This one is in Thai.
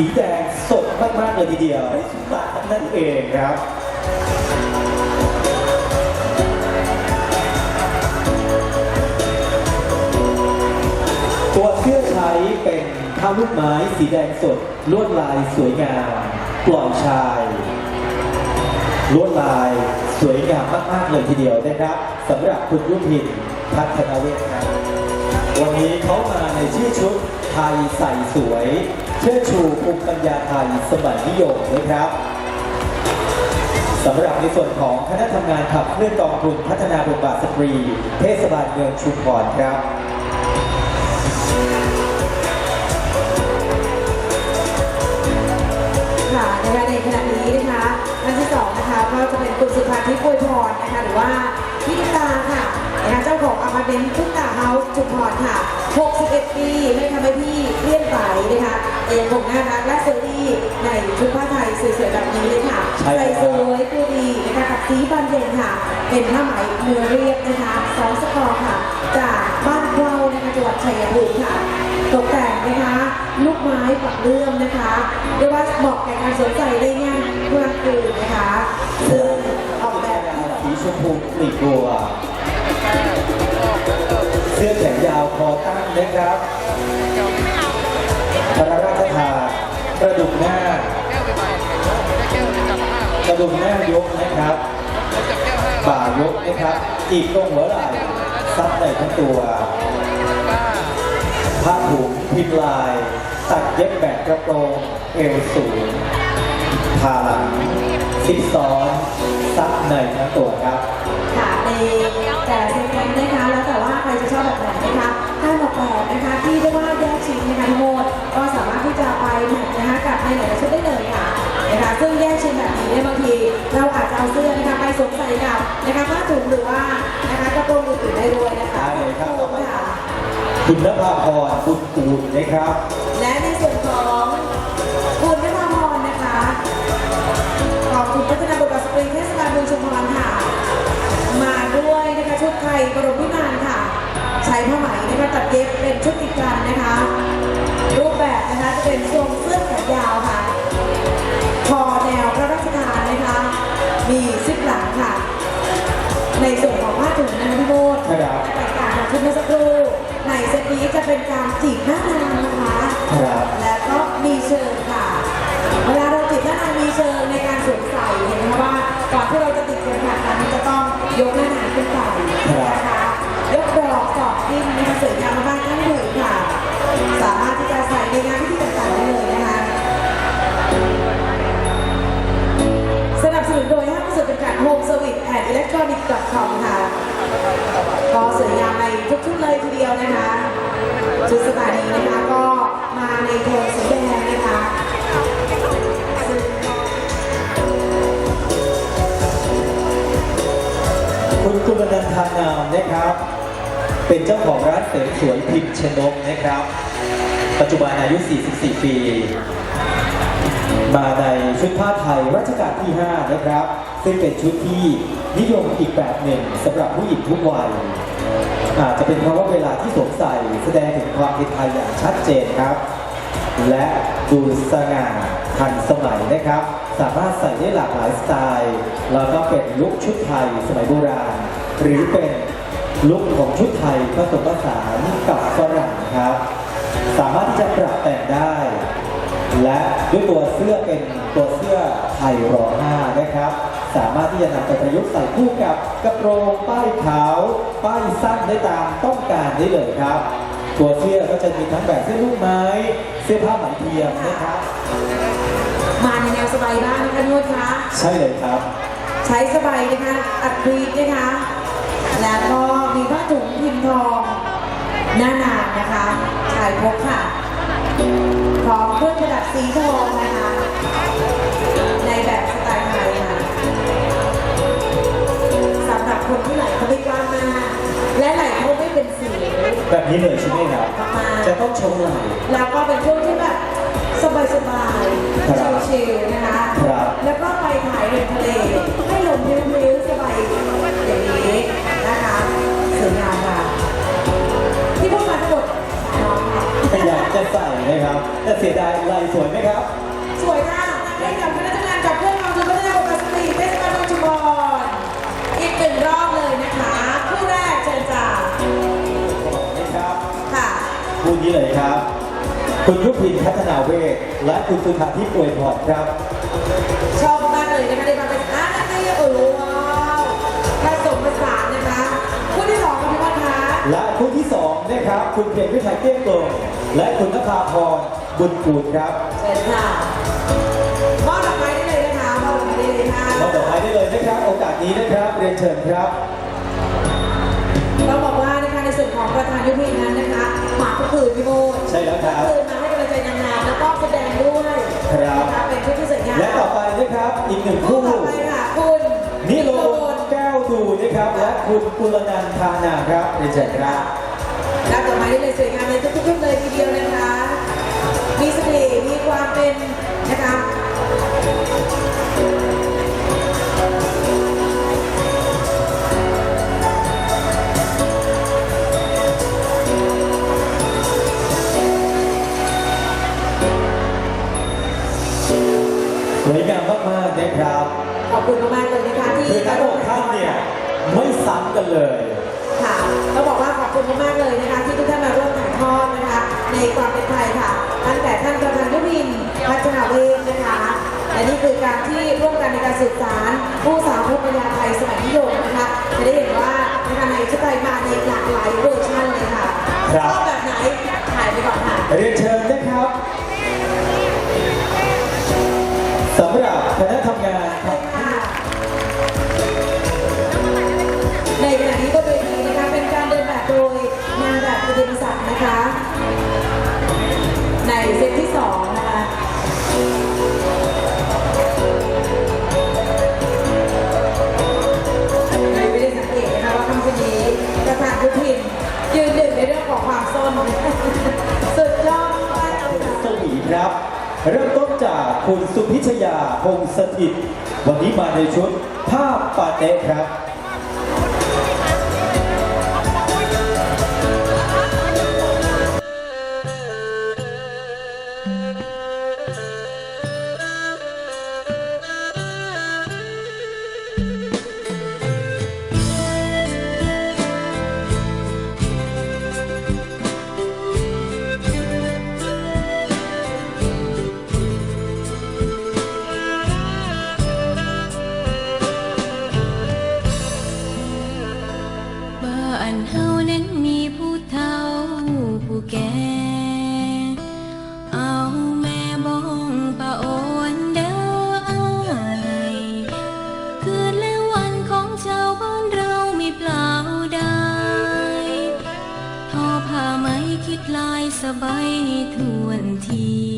สีแดงสดมากๆเลยทีเดียวนั่นเองครับตัวเสื้อใช้เป็นผ้าลูกไม้สีแดงสดลวดลายสวยงามปล่อยชายลวดลายสวยงามมากๆเลยทีเดียวนะครับสำหรับคุณยุพินพัฒนาเวทครับ วันนี้เขามาในชื่อชุดไทยใส่สวย เชิดชูภูมิปัญญาไทยสมัยนิยมนะครับสำหรับในส่วนของคณะทำงานขับเคลื่อนกองทุนพัฒนาบทบาทสตรี เทศบาลเมืองชุมพรครับค่ะในขณะนี้นะคะท่านที่สองนะคะก็จะเป็นคุณสุภาทิพย์อวยพรนะคะหรือว่า ของอพาร์ตเมนต์ตุ๊กตาเฮาส์จุฬาค่ะ 61 ปีไม่ทำให้พี่เลี่ยนไปนะคะแต่ยังคงน่ารักและสวยดีในชุดผ้าไทยสวยๆแบบนี้เลยค่ะใช่ครับใส่สวยตัวดีนะคะกับสีบานเย็นค่ะ เป็นผ้าไหมเนื้อเรียบนะคะสองสกอร์ค่ะ จากบ้านเรานะคะจังหวัดชัยภูมิค่ะ ตกแต่งนะคะลูกไม้ปักเลื่อมนะคะเรียกว่าเหมาะแก่การสวมใส่ได้ง่ายกลางคืนนะคะซึ่งออกแบบที่แบบสีชมพูกลีบบัว เสื้อแขนยาวคอตั้งนะครับพระราชทานกระดุมหน้ากระดุมหน้ายกนะครับบ่ายกนะครับอีกตรงหัวไหล่ซับในทั้งตัวผ้าถุงพิมพ์ลาย ตัดเย็บแบบกระโปรงเอวสูงผ่าลังซิปซ้อนซับในทั้งตัวครับค่ะในแต่ คะแล้วแต่ว่าใครจะชอบแบบไหนนะคะการออกแบบนะคะที่เรียกว่าแยกชิ้นนะคะทั้งหมดก็สามารถที่จะไปแมทนะคะกับในหลายๆชุดได้เลยค่ะนะคะซึ่งแยกชิ้นแบบนี้เนี่ยบางที เราอาจจะเอาเสื้อนะคะไปสวมใส่กับนะคะผ้าถุงหรือว่านะคะกระโปรงอื่นๆได้ด้วยนะคะได้เลยครับค่ะคุณนภาพรบุญกูลนะครับ และในส่วนของคุณนภาพรนะคะขอบคุณพัฒนาบทบาทสปริงเทศบาลเมืองชุมพรค่ะ มาด้วยนะคะชุดไทยบรมพิมานค่ะ ใช้ผ้าไหมนะคะตัดเย็บเป็นชุดติดกันนะคะ รูปแบบนะคะจะเป็นทรงเสื้อแขนยาวค่ะคอแนวพระราชทานนะคะ มีซิปหลังค่ะ ในส่วนของผ้าถุงนะคะพี่โมดครับ แตกต่างจากชุดเมื่อสักครู่ในเซตนี้จะเป็นการจีบหน้านางนะคะ ครับและก็มีเชิงค่ะ เวลาเราติดหน้านางมีเชิงในการสวมใส่เห็นไหมคะว่าก่อนที่เราจะติดเข็มขัดนั้นจะต้องยกหน้านางขึ้นไปนะคะ กดอกสอบที่มีสวยงามมากๆทั้งหูค่ะ สามารถที่จะใส่ในงานพิธีต่างๆได้เลยนะคะ สนับสนุนโดยห้างประเสริฐจำกัดโฮมเซอร์วิสแอนด์อิเล็กทรอนิกส์ .com ค่ะก็สวยงามในทุกชุดเลยทีเดียวนะคะชุดสไตล์นี้นะคะก็มาในโทนสีแดงนะคะซึ่งคุณกุลนันทานามนะครับ เป็นเจ้าของร้านเสริมสวยพิมพ์ชนกนะครับ ปัจจุบันอายุ 44 ปี มาในชุดผ้าไทยรัชกาลที่ 5 นะครับ ซึ่งเป็นชุดที่นิยมอีกแบบหนึ่งสำหรับผู้หญิงทุกวัยอาจจะเป็นเพราะว่าเวลาที่สวมใส่แสดงถึงความเป็นไทยอย่างชัดเจนครับ และดูสง่าทันสมัยนะครับ สามารถใส่ได้หลากหลายสไตล์ แล้วก็เป็นลุคชุดไทยสมัยโบราณ หรือเป็น ลุคของชุดไทยผสมผสานกับฝรั่งครับ สามารถที่จะปรับแต่งได้ และด้วยตัวเสื้อเป็นตัวเสื้อไทยรอห้านะครับ สามารถที่จะนำไปประยุกต์ใส่คู่กับกระโปรงป้ายขาวป้ายสั้นได้ตามต้องการได้เลยครับ ตัวเสื้อก็จะมีทั้งแบบเสื้อลูกไม้ เสื้อผ้าไหมเทียมนะครับ มาในแนวสบายบ้างนะคะนวดคะใช่เลยครับ ใช้สบายนะคะอัดกรีดนะคะ แล้วก็มีผ้าถุงพิมพ์ทองหน้านางนะคะชายพกค่ะพร้อมเครื่องประดับสีทองนะคะ ในแบบสไตล์ไทยค่ะสำหรับคนที่ไหล่เขาไม่กว้างมากและไหล่เขาไม่เป็นสีแบบนี้เลยใช่ไหมครับจะต้องโชว์ไหล่แล้วก็เป็นช่วงที่แบบสบายครับๆชิลๆนะคะครับแล้วก็ไปถ่ายริมทะเล แต่เสียดายลายสวยไหมครับ สวยค่ะให้กับคณะทำงานกับเพื่อนกองทุนพัฒนาบทบาสตรีเทศบาลเมืองชุมพรอีกหนึ่งรอบเลยนะคะ คู่แรกเชิญจ้านะครับค่ะคู่นี้เลยครับ คุณยุพินพัฒนาเวทและคุณสุธาทิพย์อวยพรครับ ชอบมากเลยนะคะในความเป็นอาร์ตนี่โอ้ว้าวผสมผสานนะคะ คู่ที่สองกับพี่วัฒน์คะและคู่ที่สองนะครับ คุณเพียรวิชัยเตี้ยงกลม และคุณนภาพรบุญกูลครับเชิญค่ะมอบดอกไม้ได้เลยนะคะมอบดอกไม้ได้เลยค่ะเราต่อไปได้เลยนะครับ โอกาสนี้นะครับเรียนเชิญครับต้องบอกว่านะคะในส่วนของประธานยุพินนั้นนะคะหมากก็คือพี่โมดใช่แล้วครับคือมาให้กำลังใจนางงามแล้วก็แสดงด้วยครับนะคะเป็นชุดที่สวยงามและต่อไปนะครับอีกหนึ่งคู่คู่ต่อไปค่ะคุณนิโรธแก้วดูนะครับและคุณกุลนันท์ทานาครับเรียนเชิญครับรับดอก ไม้ได้เลยสวยงามในทุกๆชุดเลยทีเดียวนะคะ มีเสน่ห์มีความเป็นนะคะสวยงามมากๆนะครับ ขอบคุณมากๆเลยนะคะที่คือทั้งหกท่านเนี่ยไม่ซ้ำกันเลย ค่ะต้องบอกว่าขอบคุณมากๆเลยนะคะ ในความเป็นไทยค่ะ ตั้งแต่ท่านประธานยุพินพัฒนาเวงนะคะและนี่คือการที่ร่วมกันในการสืบสารผู้สาวผู้ปัญญาไทยสมัยนิยมนะคะจะได้เห็นว่านะคะในชุดไทยมาในหลากหลายเวอร์ชันเลยค่ะชอบแบบไหนถ่ายไปก่อนค่ะเรียนเชิญนะครับ เริ่มต้นจากคุณสุพิชยาพงสถิต วันนี้มาในชุดภาพปาเต้ครับ สบายทวนที